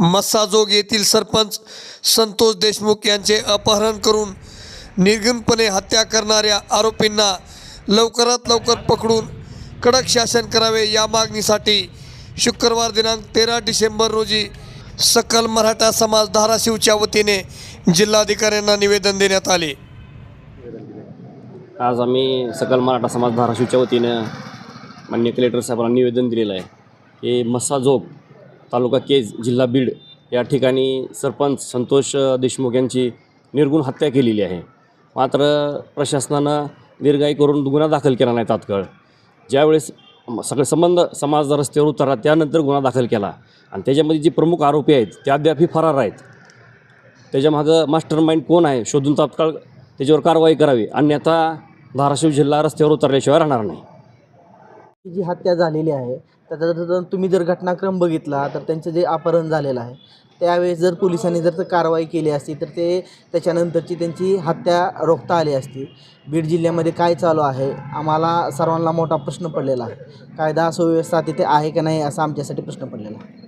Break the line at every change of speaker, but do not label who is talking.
मस्साजोग येथील सरपंच संतोष देशमुख यांचे अपहरण करून निर्गमपणे हत्या करणाऱ्या आरोपींना लवकरात लवकर पकडून कडक शासन करावे या मागणीसाठी शुक्रवार दिनांक तेरा डिसेंबर रोजी सकल मराठा समाज धाराशिवच्या वतीने जिल्हाधिकाऱ्यांना निवेदन देण्यात आले.
आज आम्ही सकल मराठा समाज धाराशिवच्या वतीनं मान्य कलेक्टर साहेबांना निवेदन दिलेलं आहे की मस्साजोग तालुका केज जिल्हा बीड या ठिकाणी सरपंच संतोष देशमुख यांची निर्गुण हत्या केलेली आहे. मात्र प्रशासनानं दीर्घाई करून गुन्हा दाखल केला नाही तात्काळ. ज्यावेळेस सगळे संबंध समाज रस्त्यावर उतरला त्यानंतर गुन्हा दाखल केला. आणि त्याच्यामध्ये जी प्रमुख आरोपी आहेत ते अद्यापही फरार आहेत. त्याच्यामागं मास्टर माइंड कोण आहे शोधून तात्काळ त्याच्यावर कारवाई करावी. अन्यथा धाराशिव जिल्हा रस्त्यावर उतरल्याशिवाय राहणार नाही.
जी हत्या झालेली आहे त्याचा तुम्ही जर घटनाक्रम बघितला तर त्यांचं जे अपहरण झालेलं आहे त्यावेळेस जर पोलिसांनी जर कारवाई केली असती तर ते त्याच्यानंतरची त्यांची हत्या रोखता आली असती. बीड जिल्ह्यामध्ये काय चालू आहे? आम्हाला सर्वांना मोठा प्रश्न पडलेला आहे. कायदा सुव्यवस्था तिथे आहे का नाही असा आमच्यासाठी प्रश्न पडलेला आहे.